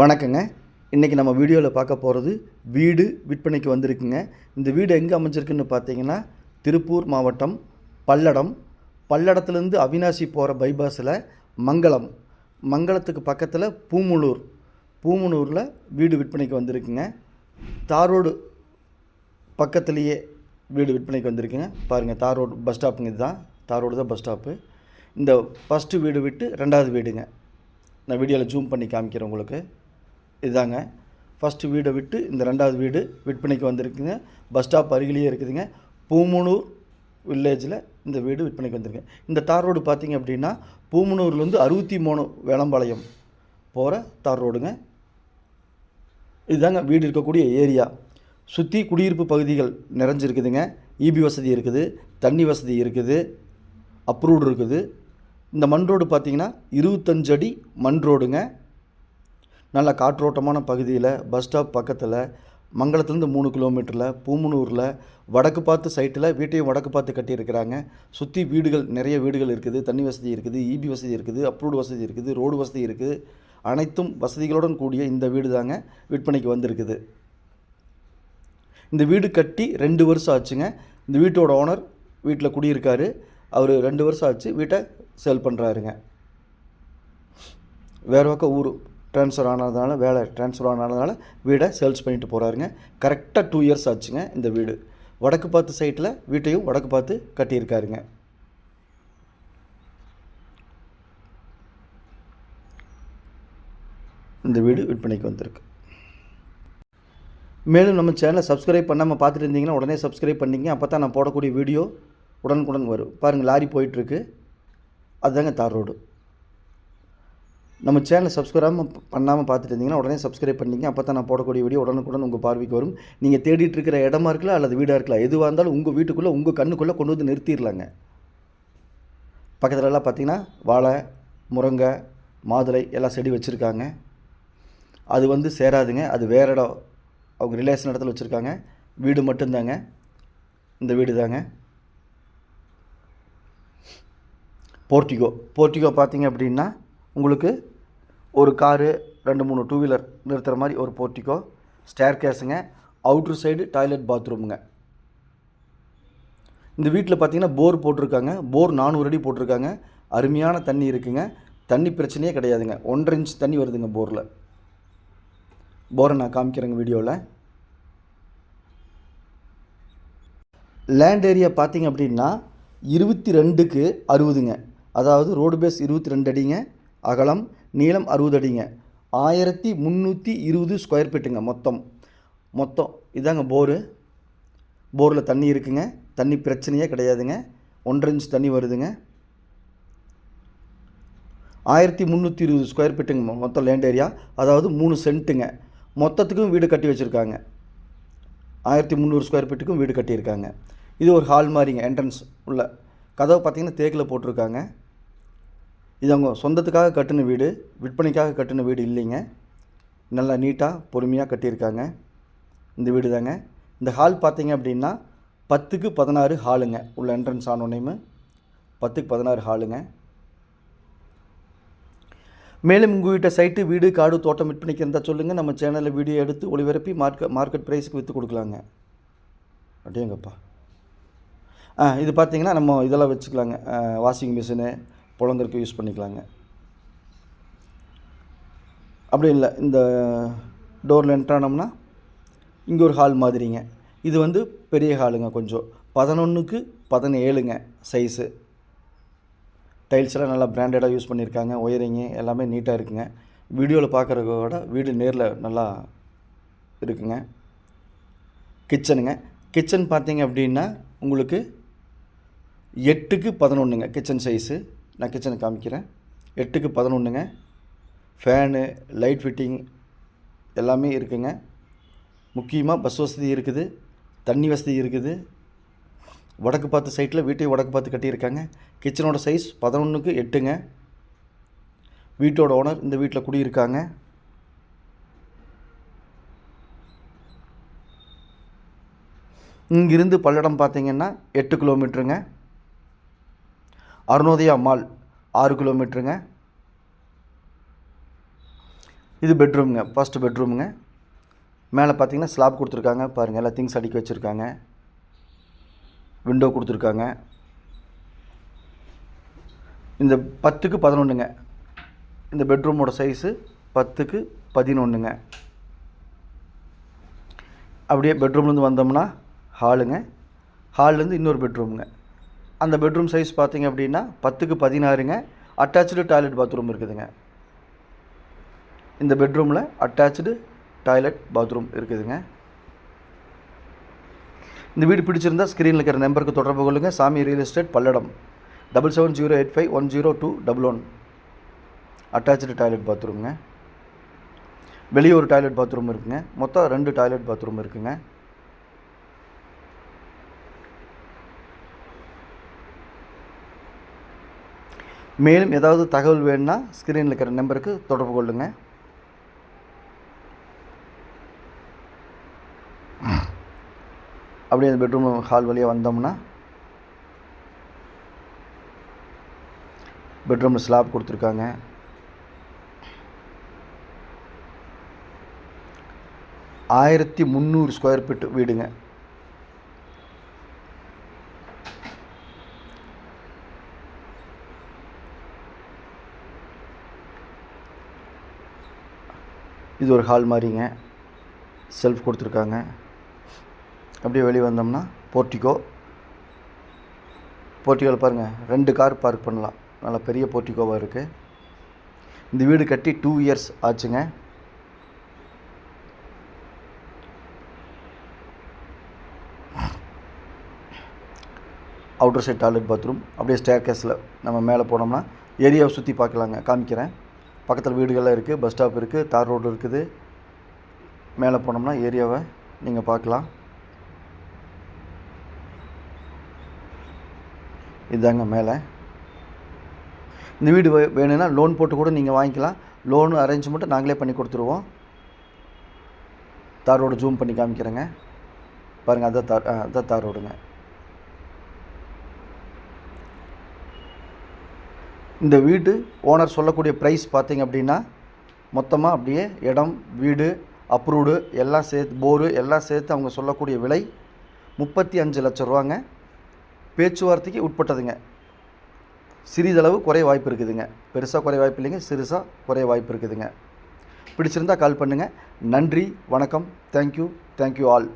வணக்கங்க. இன்றைக்கி நம்ம வீடியோவில் பார்க்க போகிறது வீடு விற்பனைக்கு வந்திருக்குங்க. இந்த வீடு எங்கே அமைஞ்சிருக்குன்னு பார்த்தீங்கன்னா திருப்பூர் மாவட்டம் பல்லடம். பல்லடத்துலேருந்து அவினாசி போகிற பைபாஸில் மங்களம் மங்களத்துக்கு பக்கத்தில் பூமுலூர் பூமுலூரில் வீடு விற்பனைக்கு வந்திருக்குங்க. தார் ரோடு பக்கத்துலேயே வீடு விற்பனைக்கு வந்திருக்குங்க. பாருங்கள் தார் ரோடு பஸ் ஸ்டாப்புங்க இதுதான். தார் ரோடு தான் பஸ் ஸ்டாப்பு. இந்த ஃபஸ்ட்டு வீடு விட்டு ரெண்டாவது வீடுங்க. நான் வீடியோவில் ஜூம் பண்ணி காமிக்கிறேன் உங்களுக்கு. இதுதாங்க ஃபஸ்ட்டு வீடை விட்டு இந்த ரெண்டாவது வீடு விற்பனைக்கு வந்திருக்குங்க. பஸ் ஸ்டாப் அருகிலேயே இருக்குதுங்க. பூமுனூர் வில்லேஜில் இந்த வீடு விற்பனைக்கு வந்திருக்கு. இந்த தார் ரோடு பார்த்தீங்க அப்படின்னா பூமுனூர்லேருந்து அறுபத்தி மூணு வேளம்பாளையம் போகிற தார் ரோடுங்க. இதுதாங்க வீடு இருக்கக்கூடிய ஏரியா. சுற்றி குடியிருப்பு பகுதிகள் நிறைஞ்சிருக்குதுங்க. இபி வசதி இருக்குது. தண்ணி வசதி இருக்குது. அப்ரூவ்டு இருக்குது. இந்த மண் ரோடு பார்த்திங்கன்னா இருபத்தஞ்சு அடி மண் ரோடுங்க. நல்ல காற்றோட்டமான பகுதியில் பஸ் ஸ்டாப் பக்கத்தில் மங்களத்துலேருந்து மூணு கிலோமீட்டரில் பூமுனூரில் வடக்கு பார்த்து சைட்டில் வீட்டையும் வடக்கு பார்த்து கட்டியிருக்கிறாங்க. சுற்றி வீடுகள் நிறைய வீடுகள் இருக்குது. தண்ணி வசதி இருக்குது இபி வசதி இருக்குது அப்ரூவ்டு வசதி இருக்குது ரோடு வசதி இருக்குது. அனைத்தும் வசதிகளுடன் கூடிய இந்த வீடு தாங்க விற்பனைக்கு வந்திருக்குது. இந்த வீடு கட்டி ரெண்டு வருஷம் ஆச்சுங்க. இந்த வீட்டோட ஓனர் வீட்டில் குடியிருக்காரு. அவர் ரெண்டு வருஷம் ஆச்சு வீட்டை சேல் பண்ணுறாருங்க வேறு பக்கம் ஊர் ட்ரான்ஸ்ஃபர் ஆனதுனால வேலை ட்ரான்ஸ்ஃபர் ஆனதுனால வீடை சேல்ஸ் பண்ணிட்டு போகிறாருங்க கரெக்டாக டூ இயர்ஸ் ஆச்சுங்க இந்த வீடு. வடக்கு பார்த்து சைட்டில் வீட்டையும் வடக்கு பார்த்து கட்டியிருக்காருங்க. இந்த வீடு விற்பனைக்கு வந்திருக்கு. மேலும் நம்ம சேனலை சப்ஸ்கிரைப் பண்ணாமல் பார்த்துட்டு இருந்தீங்கன்னா உடனே சப்ஸ்கிரைப் பண்ணிங்க. அப்போ தான் நான் போடக்கூடிய வீடியோ உடனுக்குடன் வரும். பாருங்கள் லாரி போயிட்டுருக்கு. அதுதாங்க தார் ரோடு. நம்ம சேனலை சப்ஸ்கிரைப் பண்ணாமல் பார்த்துட்டு இருந்தீங்கன்னா உடனே சப்ஸ்கிரைப் பண்ணிங்க அப்போ தான் நான் போடக்கூடிய வீடியோ உடனுக்குடன் உங்கள் பார்வைக்கு வரும். நீங்கள் தேடிட்டு இருக்கிற இடமா இருக்கலாம் அல்லது வீடாக இருக்கலாம். எதுவாக இருந்தாலும் உங்கள் வீட்டுக்குள்ளே உங்கள் கண்ணுக்குள்ளே கொண்டு வந்து நிறுத்திடலாங்க. பக்கத்துலலாம் பார்த்தீங்கன்னா வாழை முருங்கை மாதுளை எல்லாம் செடி வச்சுருக்காங்க. அது வந்து சேராதுங்க. அது வேற இடம். அவங்க ரிலேஷன் இடத்துல வச்சுருக்காங்க. வீடு மட்டும்தாங்க. இந்த வீடு தாங்க போர்ட்டிகோ போர்ட்டிகோ பார்த்தீங்க அப்படின்னா உங்களுக்கு ஒரு காரு ரெண்டு மூணு டூ வீலர் நிறுத்துகிற மாதிரி ஒரு போர்ட்டிகோ ஸ்டேர் கேஸுங்க அவுட்ரு சைடு டாய்லெட் பாத்ரூமுங்க இந்த வீட்டில் பார்த்தீங்கன்னா போர் போட்டிருக்காங்க. போர் நானூறு அடி போட்டிருக்காங்க. அருமையான தண்ணி இருக்குங்க. தண்ணி பிரச்சனையே கிடையாதுங்க. ஒன்றரை இன்ச் தண்ணி வருதுங்க போரில் போரை நான் காமிக்கிறேங்க வீடியோவில் லேண்ட் ஏரியா பார்த்தீங்க அப்படின்னா இருபத்தி ரெண்டுக்கு அறுபதுங்க. அதாவது ரோடு பேஸ் இருபத்தி ரெண்டு அடிங்க. அகலம் நீளம் அறுபது அடிங்க ஆயிரத்தி முந்நூற்றி இருபது ஸ்கொயர் ஃபீட்டுங்க மொத்தம். மொத்தம். இதாங்க போரு போரில் தண்ணி இருக்குங்க. தண்ணி பிரச்சனையே கிடையாதுங்க. ஒன்றரை இன்ச் தண்ணி வருதுங்க. ஆயிரத்தி முந்நூற்றி இருபது ஸ்கொயர் ஃபீட்டுங்க மொத்தம் லேண்ட் ஏரியா அதாவது மூணு சென்ட்டுங்க மொத்தத்துக்கும் வீடு கட்டி வச்சுருக்காங்க. ஆயிரத்தி முந்நூறு ஸ்கொயர் ஃபீட்டுக்கும் வீடு கட்டியிருக்காங்க. இது ஒரு ஹால் மாதிரிங்க என்ட்ரன்ஸ் உள்ள. கதவு பார்த்திங்கன்னா தேக்கில் போட்டிருக்காங்க. இது அவங்க சொந்தத்துக்காக கட்டின வீடு விற்பனைக்காக கட்டின வீடு இல்லைங்க. நல்லா நீட்டாக பொறுமையாக கட்டியிருக்காங்க. இந்த வீடு தாங்க. இந்த ஹால் பார்த்தீங்க அப்படின்னா பத்துக்கு பதினாறு ஹாலுங்க. உள்ள என்ட்ரன்ஸ் ஆனோடனேயுமே பத்துக்கு பதினாறு ஹாலுங்க. மேலும் உங்கள் வீட்டை சைட்டு வீடு காடு தோட்டம் விற்பனைக்கு இருந்தால் சொல்லுங்கள் நம்ம சேனலில் வீடியோ எடுத்து ஒளிபரப்பி மார்க்கெட் மார்க்கெட் ப்ரைஸுக்கு விற்று கொடுக்கலாங்க. அப்படியேங்கப்பா. ஆ இது பார்த்தீங்கன்னா நம்ம இதெல்லாம் வச்சுக்கலாங்க. வாஷிங் மிஷினு புழங்கறதுக்கு யூஸ் பண்ணிக்கலாங்க. அப்படி இல்லை இந்த டோரில் என்ட்ரானோம்னா இங்கே ஒரு ஹால் மாதிரிங்க. இது வந்து பெரிய ஹாலுங்க கொஞ்சம். பதினொன்றுக்கு பதினேழுங்க சைஸு டைல்ஸ் எல்லாம் நல்லா பிராண்டடாக யூஸ் பண்ணியிருக்காங்க ஒயரிங்கு எல்லாமே நீட்டாக இருக்குங்க. வீடியோவில் பார்க்குறத விட வீடு நேரில் நல்லா இருக்குங்க. கிச்சனுங்க கிச்சன் பார்த்தீங்க அப்படின்னா உங்களுக்கு எட்டுக்கு பதினொன்றுங்க கிச்சன் சைஸு நான் கிச்சனை காமிக்கிறேன். எட்டுக்கு பதினொன்றுங்க ஃபேனு லைட் ஃபிட்டிங் எல்லாமே இருக்குங்க. முக்கியமாக பஸ் வசதி இருக்குது. தண்ணி வசதி இருக்குது. வடக்கு பார்த்து சைட்டில் வீட்டையும் வடக்கு பார்த்து கட்டியிருக்காங்க. கிச்சனோட சைஸ் பதினொன்றுக்கு எட்டுங்க. வீட்டோட ஓனர் இந்த வீட்டில் குடியிருக்காங்க. இங்கிருந்து பல்லடம் பார்த்தீங்கன்னா எட்டு கிலோமீட்டருங்க அருணோதய அம்மாள் ஆறு கிலோமீட்டருங்க. இது பெட்ரூமுங்க ஃபஸ்ட்டு பெட்ரூமுங்க. மேலே பார்த்தீங்கன்னா ஸ்லாப் கொடுத்துருக்காங்க பாருங்கள் எல்லா திங்ஸ் அடிக்க வச்சுருக்காங்க. விண்டோ கொடுத்துருக்காங்க. இந்த பத்துக்கு பதினொன்றுங்க இந்த பெட்ரூமோட சைஸு பத்துக்கு பதினொன்றுங்க அப்படியே பெட்ரூம்லேருந்து வந்தோம்னா ஹாலுங்க ஹால்லேருந்து இன்னொரு பெட்ரூமுங்க. அந்த பெட்ரூம் சைஸ் பார்த்திங்க அப்படின்னா பத்துக்கு பதினாறுங்க. அட்டாச்சு டாய்லெட் பாத்ரூம் இருக்குதுங்க. இந்த பெட்ரூமில் அட்டாச்சு டாய்லெட் பாத்ரூம் இருக்குதுங்க. இந்த வீடு பிடிச்சிருந்தா ஸ்க்ரீனில் இருக்கிற நம்பருக்கு தொடர்பு கொள்ளுங்கள் Sami real estate Palladam. Double seven zero eight five one zero two double one attach toilet பாத்ரூம்ங்க வெளியே ஒரு டாய்லெட் பாத்ரூம் இருக்குங்க. மொத்தம் ரெண்டு டாய்லெட் பாத்ரூம் இருக்குங்க. மேலும் ஏதாவது தகவல் வேணும்னா ஸ்க்ரீனில் இருக்கிற நம்பருக்கு தொடர்பு கொள்ளுங்கள் அப்படியே அந்த பெட்ரூம் ஹால் வழியாக வந்தோம்னா பெட்ரூமில் ஸ்லாப் கொடுத்துருக்காங்க. ஆயிரத்தி முந்நூறு ஸ்கொயர் ஃபீட் வீடுங்க. இது ஒரு ஹால் மாதிரிங்க. செல்ஃப் கொடுத்துருக்காங்க. அப்படியே வெளியே வந்தோம்னா போர்ட்டிகோ. போர்ட்டிகோவில் பாருங்கள் ரெண்டு கார் பார்க் பண்ணலாம். நல்லா பெரிய போர்ட்டிகோவாக இருக்குது இந்த வீடு கட்டி டூ இயர்ஸ் ஆச்சுங்க. அவுட்டர் சைட் டாய்லெட் பாத்ரூம் அப்படியே ஸ்டேர் கேஸில் நம்ம மேலே போனோம்னா ஏரியாவை சுற்றி பார்க்கலாங்க. காமிக்கிறேன். பக்கத்தில் வீடுகள்லாம் இருக்குது பஸ் ஸ்டாப் இருக்குது தார் ரோடு இருக்குது. மேலே போனோம்னா ஏரியாவை நீங்கள் பார்க்கலாம். இதாங்க மேலே. இந்த வீடு வே- வேணும்னா லோன் போட்டு கூட நீங்கள் வாங்கிக்கலாம். லோனு அரேஞ்ச்மெண்ட்டு நாங்களே பண்ணி கொடுத்துருவோம். தார் ரோடு ஜூம் பண்ணி காமிக்கிறேங்க. பாருங்கள் அதான் தார் ஆ, அதான் தார் ரோடுங்க. இந்த வீடு ஓனர் சொல்லக்கூடிய ப்ரைஸ் பார்த்தீங்க அப்படின்னா மொத்தமாக அப்படியே இடம் வீடு அப்ரூவ்டு எல்லாம் சேர்த்து போரு எல்லாம் சேர்த்து அவங்க சொல்லக்கூடிய விலை முப்பத்தி அஞ்சு லட்ச ரூபாங்க. பேச்சுவார்த்தைக்கு உட்பட்டதுங்க. சிறிதளவு குறைய வாய்ப்பு இருக்குதுங்க. பெருசாக குறைய வாய்ப்பு இல்லைங்க சிறுசாக குறைய வாய்ப்பு இருக்குதுங்க. பிடிச்சிருந்தா கால் பண்ணுங்கள் நன்றி வணக்கம். Thank you thank you all